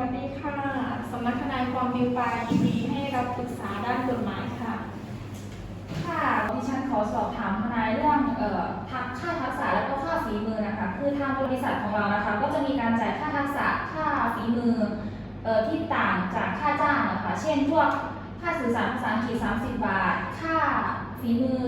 วัสดีค่ะ สำนักทนายความบิวปายินดีให้รับปรึกษาด้านกฎหมายค่ะ ค่ะดิฉันขอสอบถามทนายเรื่องเอ่อทักค่าทักษะแล้วก็ค่าฝีมือนะคะ คือทางบริษัทของเรานะคะ ก็จะมีการจ่ายค่าทักษะค่าฝีมือเอ่อที่ต่างจากค่าจ้างนะคะเช่นพวกค่าสื่อสารภาษาอังกฤษ30 บาท ค่าฝีมือ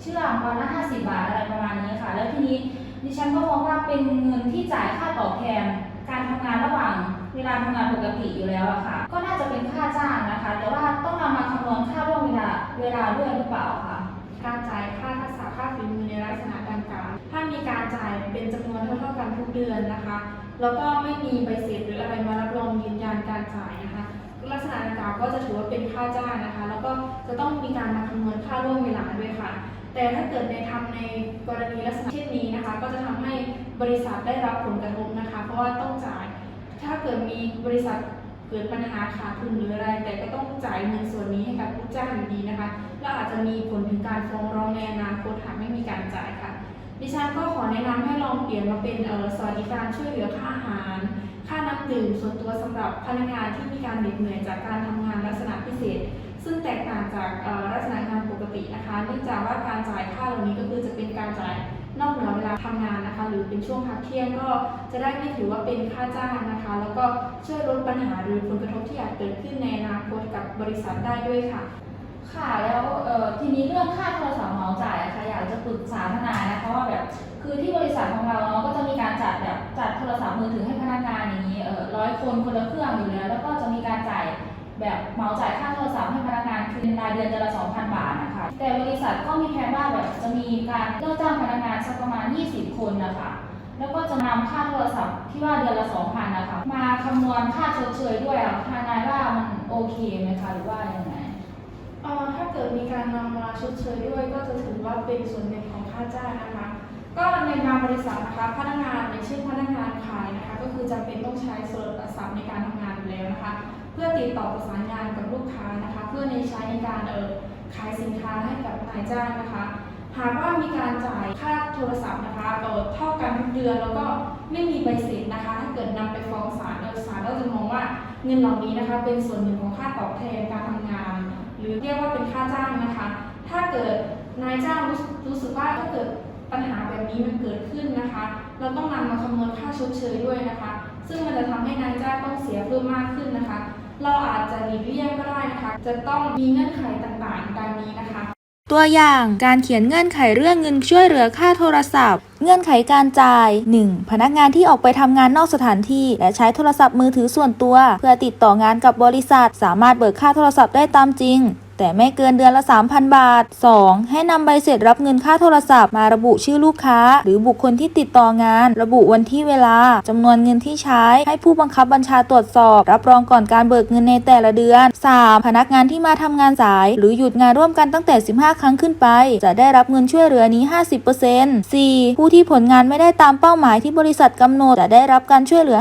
เชื่อมวันละ50 บาทอะไรประมาณนี้ค่ะ แล้วทีนี้ดิฉันก็มองว่าเป็นเงินที่จ่ายค่าตอบแทน การทำงานระหว่างเวลาทำงานปกติอยู่แล้วอะค่ะ ก็น่าจะเป็นค่าจ้างนะคะ แต่ว่าต้องนำมาคำนวณค่าร่วมเวลาเวลาด้วยหรือเปล่าค่ะการจ่ายค่าทักษะค่าฝีมือในลักษณะดังกล่าวถ้ามีการจ่ายเป็นจำนวนเท่าๆกันทุกเดือนนะคะ แล้วก็ไม่มีใบเสร็จหรืออะไรมารับรองยืนยันการจ่ายนะคะ ลักษณะดังกล่าวก็จะถือว่าเป็นค่าจ้างนะคะ แล้วก็จะต้องมีการมาคำนวณค่าร่วมเวลาด้วยค่ะ แต่ถ้าเกิดในทำในกรณีลักษณะเช่นนี้นะคะ ก็จะทำให้ บริษัทได้รับผลกระทบนะคะ เพราะว่าต้องจ่าย ถ้าเกิดมีบริษัทเกิดปัญหาขาดทุนหรืออะไร แต่ก็ต้องจ่ายเงินส่วนนี้ให้กับลูกจ้างอยู่ดีนะคะ และอาจจะมีผลถึงการฟ้องร้องในอนาคตหากไม่มีการจ่ายค่ะ ดิฉันก็ขอแนะนำให้ลองเปลี่ยนมาเป็นเออสวัสดิการช่วยเหลือค่าอาหาร ค่าน้ำดื่มส่วนตัวสำหรับพนักงานที่มีการเหน็ดเหนื่อยจากการทำงานลักษณะพิเศษ ซึ่งแตกต่างจากลักษณะงานปกตินะคะ เนื่องจากว่าการจ่ายค่าเหล่านี้ก็คือจะเป็นการจ่าย นอกเหนือเวลาทำงานนะคะ หรือเป็นช่วงพักเที่ยงก็จะได้ไม่ถือว่าเป็นค่าจ้างนะคะ แล้วก็ช่วยลดปัญหาหรือผลกระทบที่อาจเกิดขึ้นในอนาคตกับบริษัทได้ด้วยค่ะ ค่ะแล้วทีนี้เรื่องค่าโทรศัพท์เหมาจ่ายอะคะอยากจะปรึกษาทนายนะคะว่าแบบคือที่บริษัทของเราเนาะก็จะมีการจัดแบบจัดโทรศัพท์มือถือให้พนักงานอย่างนี้ร้อยคนคนละเครื่องอยู่แล้ว แล้วก็จะมีการจ่าย แบบเหมาจ่ายค่าโทรศัพท์ให้พนักงานคือรายเดือนเดือนละ 2,000 บาทนะคะ แต่บริษัทก็มีแผนว่าแบบจะมีการเลิกจ้างพนักงานสักประมาณ 20 คนนะคะ แล้วก็จะนำค่าโทรศัพท์ที่ว่าเดือนละ 2,000 นะคะ มาคำนวณค่าชดเชยด้วยอะทนายว่ามันโอเคไหมคะหรือว่ายังไงเอ่อถ้าเกิดมีการนำมาชดเชยด้วยก็จะถือว่าเป็นส่วนหนึ่งของค่าจ้างนะคะ ก็ในบางบริษัทนะคะ พนักงานอย่างเช่นพนักงานขายนะคะ ก็คือจำเป็นต้องใช้โทรศัพท์ในการทำงานอยู่แล้วนะคะ พื่อติดต่อประสานงานกับลูกค้านะคะ เพื่อในใช้ในการเออขายสินค้าให้กับนายจ้างนะคะ หากว่ามีการจ่ายค่าโทรศัพท์นะคะเออเท่ากันทุกเดือนแล้วก็ไม่มีใบเสร็จนะคะถ้าเกิดนำไปฟ้องศาลเออศาลก็จะมองว่าเงินเหล่านี้นะคะ เป็นส่วนหนึ่งของค่าตอบแทนการทำงาน หรือเรียกว่าเป็นค่าจ้างนะคะ ถ้าเกิดนายจ้างรู้รู้สึกว่าถ้าเกิดปัญหาแบบนี้มันเกิดขึ้นนะคะ เราต้องนำมาคำนวณค่าชดเชยด้วยนะคะ ซึ่งมันจะทำให้นายจ้างต้องเสียเพิ่มมากขึ้นนะคะ เราอาจจะหลีกเลี่ยงก็ได้นะคะ จะต้องมีเงื่อนไขต่างๆดังนี้นะคะตัวอย่างการเขียนเงื่อนไขเรื่องเงินช่วยเหลือค่าโทรศัพท์ เงื่อนไขการจ่าย 1. พนักงานที่ออกไปทำงานนอกสถานที่ และใช้โทรศัพท์มือถือส่วนตัว เพื่อติดต่องานกับบริษัท สามารถเบิกค่าโทรศัพท์ได้ตามจริง แต่ไม่เกินเดือนละ 3,000 บาท 2. ให้นำใบเสร็จรับเงินค่าโทรศัพท์มาระบุชื่อลูกค้า หรือบุคคลที่ติดต่องาน ระบุวันที่เวลาจำนวนเงินที่ใช้ ให้ผู้บังคับบัญชาตรวจสอบ รับรองก่อนการเบิกเงินในแต่ละเดือน 3. พนักงานที่มาทำงานสาย หรือหยุดงานร่วมกันตั้งแต่ 15 ครั้งขึ้นไป จะได้รับเงินช่วยเหลือนี้ 50% 4. ผู้ที่ผลงานไม่ได้ตามเป้าหมายที่บริษัทกำหนด จะได้รับการช่วยเหลือ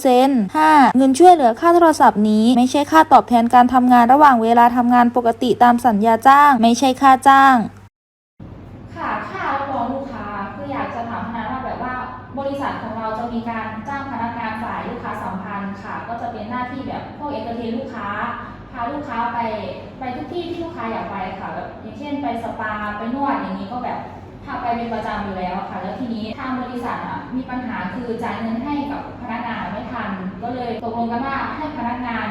50% 5. เงินช่วยเหลือค่าโทรศัพท์นี้ ไม่ใช่ค่าตอบแทนการทำงานระหว่างเวลาทำงานปกติตามสัญญาจ้าง ไม่ใช่ค่าจ้าง ค่ะค่ารับรองลูกค้าคืออยากจะถามทนายว่าแบบว่า บริษัทของเราจะมีการจ้างพนักงานฝ่ายลูกค้าสัมพันธ์ค่ะ ก็จะเป็นหน้าที่แบบพวกเอนเตอร์เทนลูกค้าพาลูกค้าไปไปทุกที่ที่ลูกค้าอยากไปค่ะแบบอย่างเช่นไปสปาไปนวดอย่างนี้ก็แบบพาไปเป็นประจำอยู่แล้วค่ะ แล้วทีนี้ทางบริษัทอะมีปัญหาคือจ่ายเงินให้กับพนักงานไม่ทัน ก็เลยตกลงกันว่าให้พนักงาน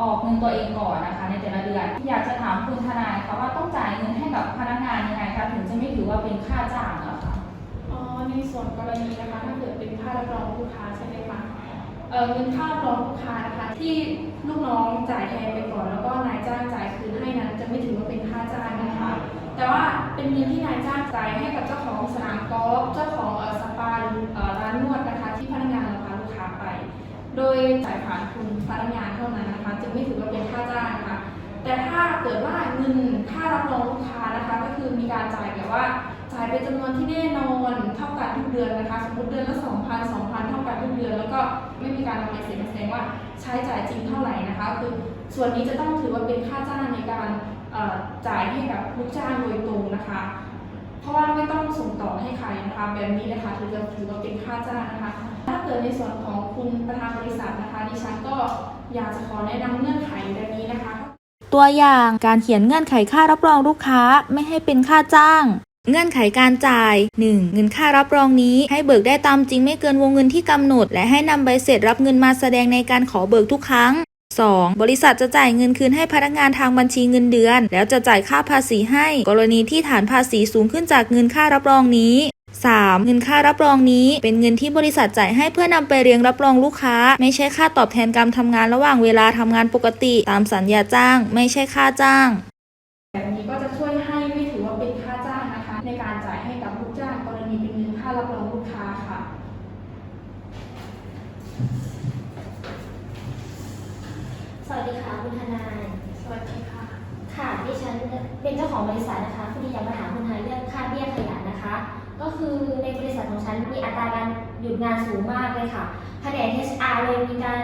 ออกเงินตัวเองก่อนนะคะ ในแต่ละเดือนอยากจะถามคุณทนายค่ะว่าต้องจ่ายเงินให้กับพนักงานยังไงคะถึงจะไม่ถือว่าเป็นค่าจ้างอะคะอ๋อในส่วนกรณีนะคะถ้าเกิดเป็นค่ารับรองลูกค้าใช่ไหมคะเออเงินค่ารับรองลูกค้านะคะที่ลูกน้องจ่ายแทนไปก่อนแล้วก็นายจ้างจ่ายคืนให้นั้นจะไม่ถือว่าเป็นค่าจ้างนะคะ แต่ว่าเป็นเงินที่นายจ้างจ่ายให้กับเจ้าของสนามกอล์ฟเจ้าของสปาหรือร้านนวดนะคะที่พนักง โดยจ่ายผ่านคุณพนักงานเท่านั้นนะคะจึงไม่ถือว่าเป็นค่าจ้างนะคะแต่ถ้าเกิดว่าเงินค่ารับรองลูกค้านะคะ ก็คือมีการจ่ายแบบว่าจ่ายเป็นจำนวนที่แน่นอนเท่ากันทุกเดือนนะคะ สมมติเดือนละ2,000 2,000 เท่ากันทุกเดือน แล้วก็ไม่มีการนำใบเสร็จมาแสดงว่าใช้จ่ายจริงเท่าไหร่นะคะ คือส่วนนี้จะต้องถือว่าเป็นค่าจ้างในการจ่ายให้กับลูกจ้างโดยตรงนะคะ เพราะว่าไม่ต้องส่งต่อให้ใครนะคะ แบบนี้นะคะถือจะถือว่าเป็นค่าจ้างนะคะ เกิดในส่วนของคุณประธานบริษัทนะคะ ดิฉันก็อยากจะขอแนะนำเงื่อนไขดังนี้นะคะ ตัวอย่างการเขียนเงื่อนไขค่ารับรองลูกค้าไม่ให้เป็นค่าจ้าง เงื่อนไขการจ่าย 1. เงินค่ารับรองนี้ให้เบิกได้ตามจริงไม่เกินวงเงินที่กำหนด และให้นำใบเสร็จรับเงินมาแสดงในการขอเบิกทุกครั้ง 2. บริษัทจะจ่ายเงินคืนให้พนักงานทางบัญชีเงินเดือน แล้วจะจ่ายค่าภาษีให้ กรณีที่ฐานภาษีสูงขึ้นจากเงินค่ารับรองนี้ 3. เงินค่ารับรองนี้เป็นเงินที่บริษัทจ่ายให้เพื่อนำไปเรียงรับรองลูกค้า ไม่ใช่ค่าตอบแทนการทำงานระหว่างเวลาทำงานปกติ ตามสัญญาจ้าง ไม่ใช่ค่าจ้าง แบบนี้ก็จะช่วยให้ไม่ถือว่าเป็นค่าจ้างนะคะ ในการจ่ายให้กับลูกจ้างกรณีเป็นเงินค่ารับรองลูกค้าค่ะ สวัสดีค่ะคุณทนาย สวัสดีค่ะ ค่ะดิฉันเป็นเจ้าของบริษัทนะคะผู้ที่อยากมาถามคุณทนายเรื่องค่าเบี้ยขยันนะคะ ก็คือในบริษัทของฉันมีอัตราการ หยุดงานสูงมากเลยค่ะ แผนก HR เลยมีการ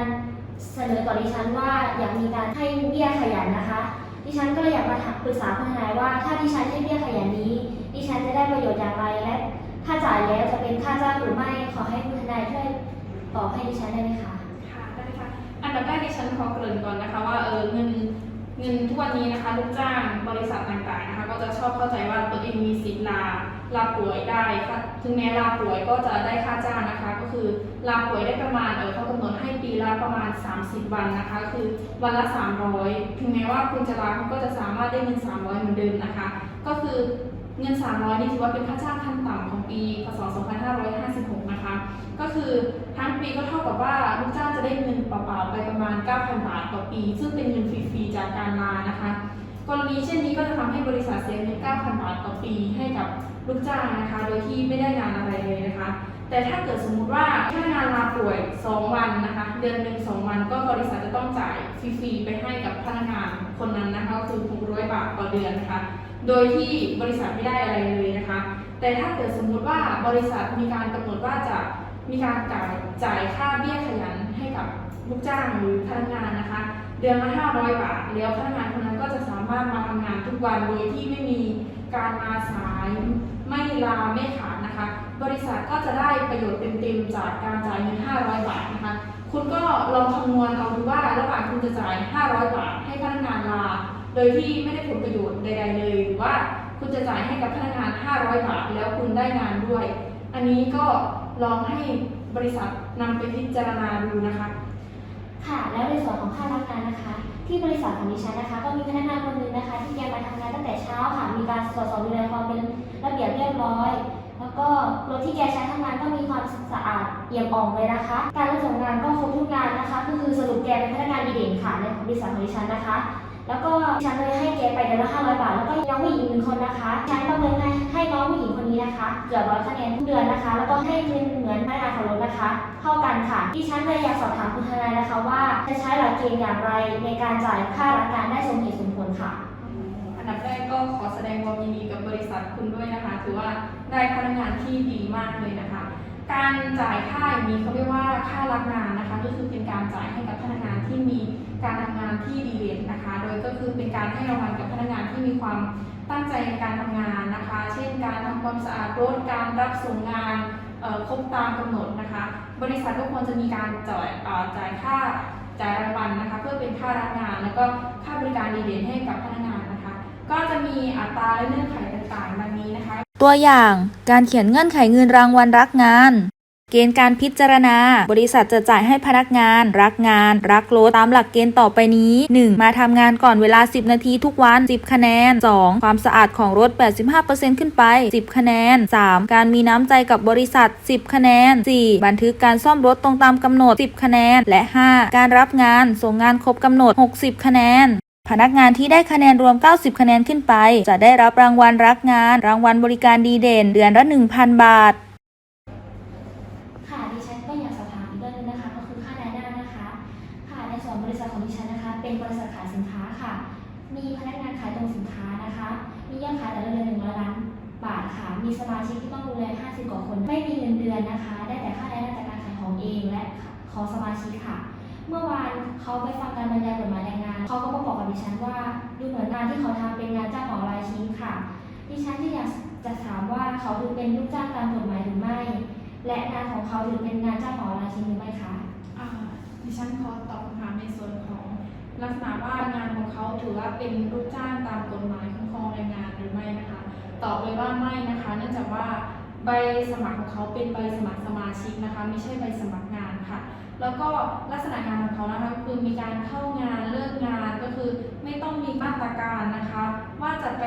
เสนอต่อดิฉันว่าอยากมีการให้เบี้ยขยันนะคะ ดิฉันก็เลยอยากมาถามปรึกษาคุณทนายว่าถ้าดิฉันให้เบี้ยขยันนี้ ดิฉันจะได้ประโยชน์อย่างไรและ ถ้าจ่ายแล้วจะเป็นค่าจ้างหรือไม่ขอให้คุณทนายช่วยตอบให้ดิฉันได้ไหมคะ ค่ะได้ค่ะอันดับแรกดิฉันขอเกริ่นก่อนนะคะ ว่าเออเงินเงินทุกวันนี้นะคะลูกจ้างบริษัทต่างๆนะคะ ก็จะชอบเข้าใจว่าตัวเองมีสิทธิ์ลา ลาป่วยได้ค่ะถึงแม้ลาป่วยก็จะได้ค่าจ้างนะคะ ก็คือลาป่วยได้ประมาณเออเขากำหนดให้ปีละประมาณ 30 วันนะคะ คือวันละ 300 ถึงแม้ว่าคุณจะลาคุณก็จะสามารถได้เงิน 300 เหมือนเดิมนะคะ ก็คือเงิน 300 นี่ถือว่าเป็นค่าจ้างขั้นต่ำของปีพศ2556 นะคะ ก็คือทั้งปีก็เท่ากับว่าลูกจ้างจะได้เงินเปล่าๆไปประมาณ 9,000 บาทต่อปี ซึ่งเป็นเงินฟรีๆจากการลานะคะ กรณีเช่นนี้ก็จะทำให้บริษัทเสียเงิน 9,000 บาทต่อปีให้กับ ลูกจ้างนะคะ โดยที่ไม่ได้งานอะไรเลยนะคะ แต่ถ้าเกิดสมมุติว่าพนักงานลาป่วย 2 วันนะคะ เดือนหนึ่ง2วันก็บริษัทจะต้องจ่ายฟรีๆไปให้กับพนักงานคนนั้นนะคะก็คือ600บาทต่อเดือนนะคะ โดยที่บริษัทไม่ได้อะไรเลยนะคะ แต่ถ้าเกิดสมมุติว่าบริษัทมีการกำหนดว่าจะมีการจ่ายจ่ายค่าเบี้ยขยันให้กับลูกจ้างหรือพนักงานนะคะ เดือนละ500 บาทแล้วพนักงานคนนั้นก็จะสามารถมาทำงานทุกวันโดยที่ไม่มี การมาสายไม่ลาไม่ขาดนะคะ บริษัทก็จะได้ประโยชน์เต็มๆจากการจ่ายเงิน 500 บาทนะคะ คุณก็ลองคำนวณเอาดูว่าระหว่างคุณจะจ่าย 500 บาทให้พนักงานลา โดยที่ไม่ได้ผลประโยชน์ใด ๆ เลยหรือว่าคุณจะจ่ายให้กับพนักงาน 500 บาท แล้วคุณได้งานด้วย อันนี้ก็ลองให้บริษัทนำไปพิจารณาดูนะคะ แล้วในส่วนของค่ารับงานนะคะ ที่บริษัทของดิฉันนะคะ ก็มีพนักงานคนหนึ่งนะคะ ที่แกมาทำงานตั้งแต่เช้าค่ะ มีการตรวจสอบดูแลความเป็นระเบียบเรียบร้อย แล้วก็รถที่แกใช้ทำงานก็มีความสะอาดเอี่ยมอ่องเลยนะคะ การรับส่งงานก็ครบทุกงานนะคะ ก็คือสรุปแกเป็นพนักงานดีเด่นค่ะในบริษัทของดิฉันนะคะ แล้วก็ฉันเลยให้แกไปเดือนละ500บาท แล้วก็น้องผู้หญิงหนึ่งคนนะคะ ฉันประเมินให้ให้น้องผู้หญิงคนนี้นะคะ เกือบร้อยคะแนนทุกเดือนนะคะ แล้วก็ให้เงินเหมือนพนักงานขับรถนะคะ เท่ากันค่ะดิฉันเลยอยากสอบถามคุณทนายนะคะ ว่าจะใช้หลักเกณฑ์อย่างไรในการจ่ายค่ารับงานได้สมเหตุสมผลค่ะ อันดับแรกก็ขอแสดงความยินดีกับบริษัทคุณด้วยนะคะ ถือว่าได้พนักงานที่ดีมากเลยนะคะ การจ่ายค่าอย่างนี้เขาเรียกว่าค่ารับงานนะคะ ก็คือเป็นการจ่ายให้กับพนักงาน ที่มีการทำงานที่ดีเด่นนะคะ โดยก็คือเป็นการให้รางวัลกับพนักงานที่มีความตั้งใจในการทำงานนะคะ เช่น การทำความสะอาดรถการรับส่งงานครบตามกำหนดนะคะ บริษัทก็ควรจะมีการจ่ายจ่ายค่าจ่ายรางวัลนะคะ เพื่อเป็นค่ารับงาน แล้วก็ค่าบริการดีเด่นให้กับพนักงานนะคะ ก็จะมีอัตราและเงื่อนไขต่างๆดังนี้นะคะ ตัวอย่างการเขียนเงื่อนไขเงินรางวัลรักงาน เกณฑ์การพิจารณา บริษัทจะจ่ายให้พนักงาน รักงาน รักรถตามหลักเกณฑ์ต่อไปนี้ 1. มาทำงานก่อนเวลา 10 นาทีทุกวัน 10 คะแนน 2. ความสะอาดของรถ 85%ขึ้นไป 10 คะแนน 3. การมีน้ำใจกับบริษัท 10 คะแนน 4. บันทึกการซ่อมรถตรงตามกำหนด 10 คะแนน และ 5. การรับงานส่งงานครบกำหนด 60 คะแนนพนักงานที่ได้คะแนนรวม 90 คะแนนขึ้นไป จะได้รับรางวัลรักงาน รางวัลบริการดีเด่น เดือนละ 1,000 บาท เขาไปฟังการบรรยายกฎหมายแรงงานเขาก็มาบอกกับดิฉันว่าดูเหมือนงานที่เขาทำเป็นงานจ้างเหมารายชิ้นค่ะ ดิฉันที่อยากจะถามว่าเขาถือเป็นลูกจ้างตามกฎหมายหรือไม่ และงานของเขาถือเป็นงานจ้างของรายชิ้นหรือไม่คะดิฉันขอตอบคำถามในส่วนของลักษณะว่างานของเขาถือว่าเป็นลูกจ้างตามกฎหมายคุ้มครองแรงงานหรือไม่นะคะ ตอบเลยว่าไม่นะคะ เนื่องจากว่าใบสมัครของเขาเป็นใบสมัครสมาชิกนะคะ ไม่ใช่ใบสมัครงานค่ะ แล้วก็ลักษณะงานของเขานะคะคือมีการเข้างานเลิกงานก็คือไม่ต้องมีมาตรการนะคะ ว่าจะไป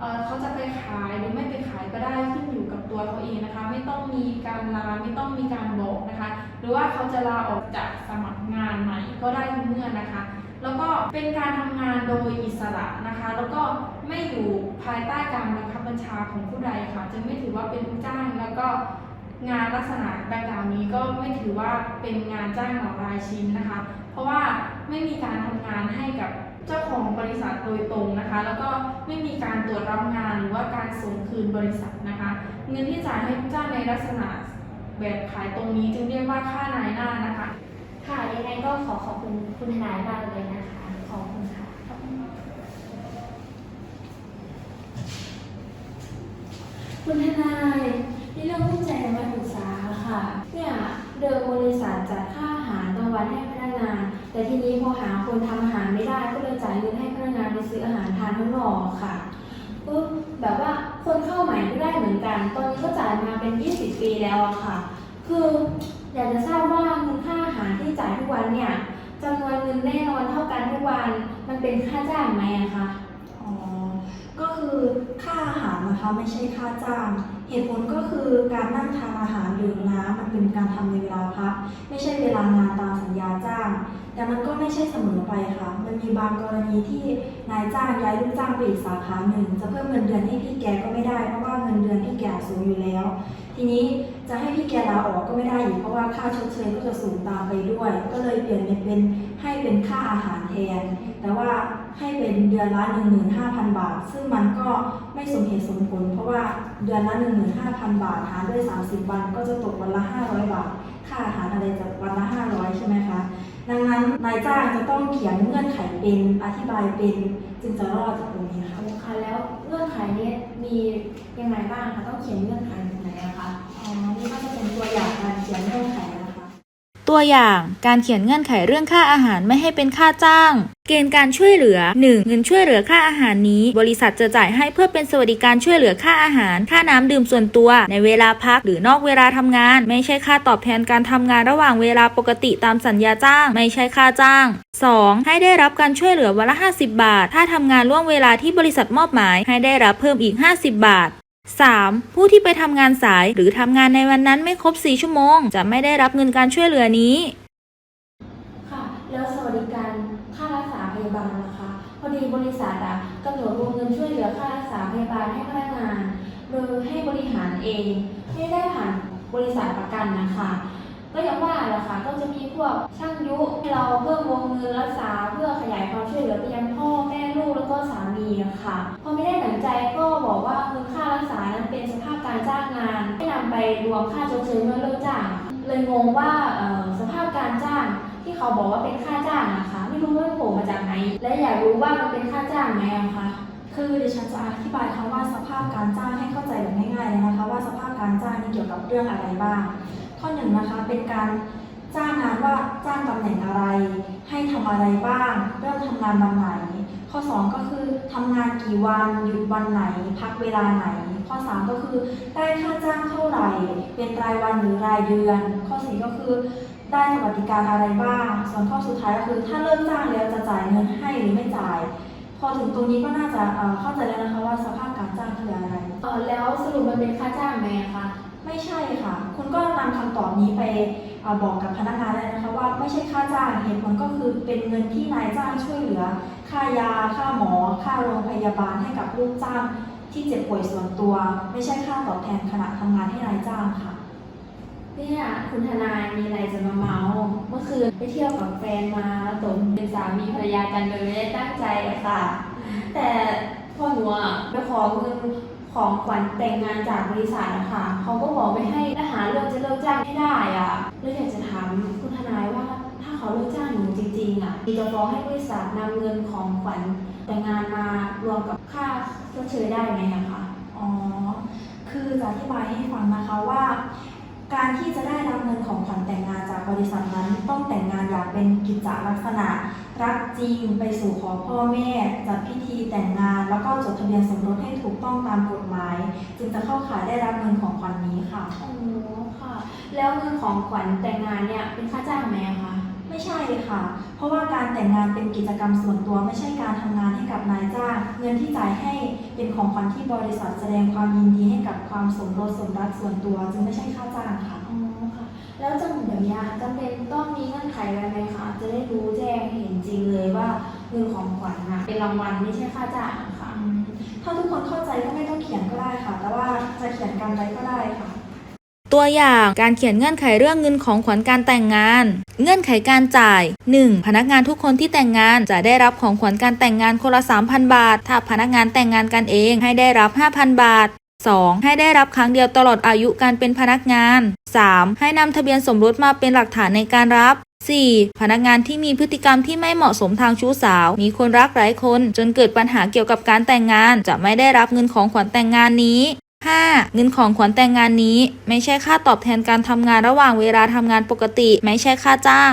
เเขาจะไปขายหรือไม่ไปขายก็ได้ขึ้นอยู่กับตัวเขาเองนะคะ ไม่ต้องมีการลาไม่ต้องมีการบอกนะคะ หรือว่าเขาจะลาออกจากสมัครงานใหม่ก็ได้ทุกเมื่อนะคะ แล้วก็เป็นการทำงานโดยอิสระนะคะ แล้วก็ไม่อยู่ภายใต้การบังคับบัญชาของผู้ใดค่ะจึงไม่ถือว่าเป็นลูกจ้างแล้วก็ งานลักษณะดังกล่าวนี้ก็ไม่ถือว่าเป็นงานจ้างเหมารายชิ้นนะคะ เพราะว่าไม่มีการทำงานให้กับเจ้าของบริษัทโดยตรงนะคะ แล้วก็ไม่มีการตรวจรับงานหรือว่าการส่งคืนบริษัทนะคะ เงินที่จ่ายให้ลูกจ้างในลักษณะแบบขายตรงนี้จึงเรียกว่าค่านายหน้านะคะ ค่ะยังไงก็ขอขอบคุณคุณทนายมากเลยนะคะ ขอบคุณค่ะคุณทนายมีเรื่องผู้ใจมาปรึกษาค่ะ เนี่ยเดิมบริษัทจัดค่าอาหารกลางวันให้พนักงาน แต่ทีนี้พอหาคนทำอาหารไม่ได้ก็เลยจ่ายเงินให้พนักงานไปซื้ออาหารทานข้างนอกค่ะปุ๊บแบบว่าคนเข้าใหม่ก็ได้เหมือนกัน ตอนนี้ก็จ่ายมาเป็น 20 ปีแล้วอะค่ะ คืออยากจะทราบว่าเงินค่าอาหารที่จ่ายทุกวันเนี่ยจำนวนเงินแน่นอนเท่ากันทุกวันมันเป็นค่าจ้างไหมอะคะ อ๋อ ก็คือค่าอาหารนะคะไม่ใช่ค่าจ้าง เหตุผลก็คือการนั่งทานอาหารดื่มน้ำมันเป็นการทำในเวลาพัก ไม่ใช่เวลางานตามสัญญาจ้าง แต่มันก็ไม่ใช่เสมอไปค่ะ มันมีบางกรณีที่นายจ้างย้ายลูกจ้างไปอีกสาขาหนึ่ง จะเพิ่มเงินเดือนให้พี่แกก็ไม่ได้เพราะว่าเงินเดือนพี่แกสูงอยู่แล้ว ทีนี้จะให้พี่แกลาออกก็ไม่ได้อีก ว่าค่าชดเชยก็จะสูงตามไปด้วย ก็เลยเปลี่ยนเป็นให้เป็นค่าอาหารแทน แต่ว่าให้เป็นเดือนละ 15,000 บาท ซึ่งมันก็ไม่สมเหตุสมผล เพราะว่าเดือนละ 15,000 บาทหารด้วย 30 วันก็จะตกวันละ 500 บาท ค่าอาหารอะไรจะวันละ 500 ใช่ไหมคะ ดังนั้นนายจ้างจะต้องเขียนเงื่อนไขเป็นอธิบายเป็นจึงจะรอดจากตรงนี้ค่ะค่ะแล้วเงื่อนไขนี้มียังไงบ้างคะต้องเขียนเงื่อนไขแบบไหนอะคะอ๋อนี่ก็จะเป็น ตัวอย่างการเขียนเงื่อนไขนะคะ ตัวอย่างการเขียนเงื่อนไขเรื่องค่าอาหารไม่ให้เป็นค่าจ้าง เกณฑ์การช่วยเหลือ 1. เงินช่วยเหลือค่าอาหารนี้ บริษัทจะจ่ายให้เพื่อเป็นสวัสดิการช่วยเหลือค่าอาหาร ค่าน้ำดื่มส่วนตัว ในเวลาพักหรือนอกเวลาทำงาน ไม่ใช่ค่าตอบแทนการทำงานระหว่างเวลาปกติตามสัญญาจ้าง ไม่ใช่ค่าจ้าง 2. ให้ได้รับการช่วยเหลือวันละ 50 บาท ถ้าทำงานล่วงเวลาที่บริษัทมอบหมาย ให้ได้รับเพิ่มอีก 50 บาท 3. ผู้ที่ไปทำงานสายหรือทำงานในวันนั้นไม่ครบ 4 ชั่วโมง จะไม่ได้รับเงินการช่วยเหลือนี้ ค่ะ แล้วสวัสดิการค่ารักษาพยาบาลนะคะ พอดีบริษัทอะกำหนดวงเงินช่วยเหลือค่ารักษาพยาบาลให้พนักงาน โดยให้บริหารเอง ไม่ได้ผ่านบริษัทประกันนะคะ ก็ยังว่าแหละค่ะก็จะมีพวกช่างยุให้เราเพิ่มวงเงินรักษาเพื่อขยายความช่วยเหลือไปยังพ่อแม่ลูกแล้วก็สามีอะค่ะพอไม่ได้หนังใจก็บอกว่าเงินค่ารักษานั้นเป็นสภาพการจ้างงานไม่นำไปรวมค่าชดเชยเมื่อเลิกจ้าง เลยงงว่าสภาพการจ้างที่เขาบอกว่าเป็นค่าจ้างนะคะ ไม่รู้ว่าโผล่มาจากไหนและอยากรู้ว่ามันเป็นค่าจ้างไหมอะคะคือดิฉันจะอธิบายคำว่าสภาพการจ้างให้เข้าใจแบบง่ายๆเลยนะคะว่าสภาพการจ้างนี่เกี่ยวกับเรื่องอะไรบ้าง ข้อหนึ่งนะคะเป็นการจ้างงานว่าจ้างตำแหน่งอะไร ให้ทำอะไรบ้าง เริ่มทำงานวันไหน ข้อ 2 ก็คือทำงานกี่วัน หยุดวันไหน พักเวลาไหน ข้อ 3 ก็คือได้ค่าจ้างเท่าไหร่ เป็นรายวันหรือรายเดือน ข้อ 4 ก็คือได้สวัสดิการอะไรบ้าง ส่วนข้อสุดท้ายก็คือถ้าเลิกจ้างแล้วจะจ่ายเงินให้หรือไม่จ่าย พอถึงตรงนี้ก็น่าจะเข้าใจแล้วนะคะว่าสภาพการจ้างคืออะไร เออแล้วสรุปมันเป็นค่าจ้างไหมคะ ไม่ใช่ค่ะ คุณก็นำคำตอบนี้ไปอบอกกับพนักงานได้นะคะว่าไม่ใช่ค่าจ้างเหตุผลก็คือเป็นเงินที่นายจ้างช่วยเหลือ ค่ายา ค่าหมอ ค่าโรงพยาบาลให้กับลูกจ้างที่เจ็บป่วยส่วนตัว ไม่ใช่ค่าตอบแทนขณะทำงานให้นายจ้างค่ะเนี่ยคุณทนายมีอะไรจะมาเมาเมื่อคืนไปเที่ยวกับแฟนมาแล้วตกเป็นสามีภรรยากันโดยไม่ได้ตั้งใจอะค่ะ แต่พ่อหนูอะไปขอเงิน ของขวัญแต่งงานจากบริษัทนะคะเขาก็บอกไม่ให้ทหาเรือกจะเลิกจ้างไม่ได้อะเลยอยากจะถามคุณทนายว่าถ้าเขาเลิกจ้างหนูจริงๆอะจะฟ้องให้บริษัทนำเงินของขวัญแต่งงานมารวมกับค่าชดเชยได้ไหมคะอ๋อคือจะอธิบายให้ฟังนะคะว่า การที่จะได้รับเงินของขวัญแต่งงานจากบริษัทนั้นต้องแต่งงานอย่างเป็นกิจจลักษณะ รักจริงไปสู่ขอพ่อแม่จัดพิธีแต่งงาน แล้วก็จดทะเบียนสมรสให้ถูกต้องตามกฎหมาย จึงจะเข้าข่ายได้รับเงินของขวัญนี้ค่ะ โอ้ค่ะ แล้วเงินของขวัญแต่งงานเนี่ยเป็นค่าจ้างไหมคะ ไม่ใช่ค่ะ เพราะว่าการแต่งงานเป็นกิจกรรมส่วนตัวไม่ใช่การทำงานให้กับนายจ้าง เงินที่จ่ายให้เป็นของขวัญที่บริษัทแสดงความยินดีให้กับความสมรสสมรักส่วนตัว จึงไม่ใช่ค่าจ้างค่ะ อ๋อค่ะ แล้วจังแบบเนี้ยจำเป็นต้องมีเงื่อนไขอะไรไหมคะ จะได้รู้แจ้งเห็นจริงเลยว่าเงินของขวัญน่ะเป็นรางวัลไม่ใช่ค่าจ้างค่ะอืมถ้าทุกคนเข้าใจก็ไม่ต้องเขียนก็ได้ค่ะ แต่ว่าจะเขียนกันไว้ก็ได้ค่ะ ตัวอย่างการเขียนเงื่อนไขเรื่องเงินของขวัญการแต่งงาน เงื่อนไขการจ่าย 1. พนักงานทุกคนที่แต่งงานจะได้รับของขวัญการแต่งงานคนละ 3,000 บาท ถ้าพนักงานแต่งงานกันเองให้ได้รับ 5,000 บาท 2. ให้ได้รับครั้งเดียวตลอดอายุการเป็นพนักงาน 3. ให้นำทะเบียนสมรสมาเป็นหลักฐานในการรับ 4. พนักงานที่มีพฤติกรรมที่ไม่เหมาะสมทางชู้สาว มีคนรักหลายคน จนเกิดปัญหาเกี่ยวกับการแต่งงาน จะไม่ได้รับเงินของขวัญแต่งงานนี้ 5. เงินของขวัญแต่งงานนี้ ไม่ใช่ค่าตอบแทนการทำงานระหว่างเวลาทำงานปกติ ไม่ใช่ค่าจ้าง